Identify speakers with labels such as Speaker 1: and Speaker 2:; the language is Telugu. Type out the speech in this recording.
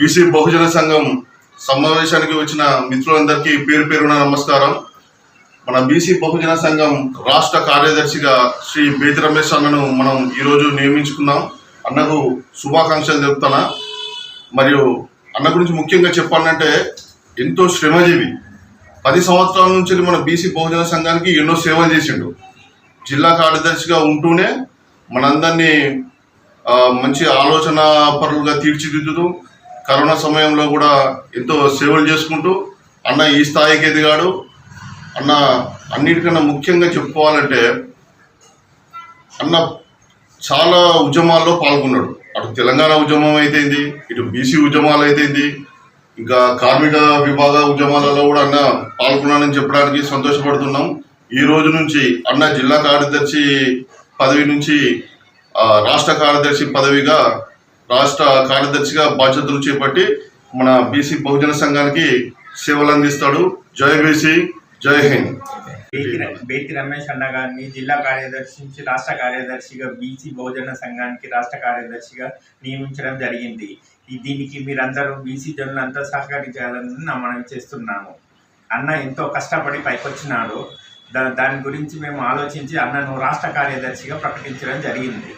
Speaker 1: బీసీ బహుజన సంఘం సమావేశానికి వచ్చిన మిత్రులందరికీ పేరు పేరున నమస్కారం. మన బీసీ బహుజన సంఘం రాష్ట్ర కార్యదర్శిగా శ్రీ బేతి రమేష్ అన్నను మనం ఈరోజు నియమించుకున్నాం అన్నకు శుభాకాంక్షలు చెప్తానా మరియు అన్న గురించి ముఖ్యంగా చెప్పాలంటే ఎంతో శ్రమజీవి. పది సంవత్సరాల నుంచి మన బీసీ బహుజన సంఘానికి ఎన్నో సేవలు చేసిండు. జిల్లా కార్యదర్శిగా ఉంటూనే మనందరినీ మంచి ఆలోచన పరులుగా తీర్చిదిద్దుతూ కరోనా సమయంలో కూడా ఎంతో సేవలు చేసుకుంటూ అన్న ఈ స్థాయికి ఎదిగాడు. అన్న అన్నిటికన్నా ముఖ్యంగా చెప్పుకోవాలంటే అన్న చాలా ఉద్యమాల్లో పాల్గొన్నాడు. అటు తెలంగాణ ఉద్యమం అయితేంది ఇటు బీసీ ఉద్యమాలు అయితేంది ఇంకా కార్మిక విభాగ ఉద్యమాలలో కూడా అన్న పాల్గొన్నానని చెప్పడానికి సంతోషపడుతున్నాం. ఈ రోజు నుంచి అన్న జిల్లా కార్యదర్శి పదవి నుంచి రాష్ట్ర కార్యదర్శి పదవిగా రాష్ట్ర కార్యదర్శిగా బాధ్యతలు చేపట్టి మన బీసీ బహుజన సంఘానికి సేవలు అందిస్తాడు. జై బీసీ జై హింద్.
Speaker 2: బేతి రమేష్ అన్న గారిని జిల్లా కార్యదర్శి నుంచి రాష్ట్ర కార్యదర్శిగా బీసీ బహుజన సంఘానికి రాష్ట్ర కార్యదర్శిగా నియమించడం జరిగింది. దీనికి మీరందరూ బీసీ జనులంతా సహకరించాలని మనం చేస్తున్నాము. అన్న ఎంతో కష్టపడి పైకొచ్చినాడు. దాని గురించి మేము ఆలోచించి అన్నను రాష్ట్ర కార్యదర్శిగా ప్రకటించడం జరిగింది.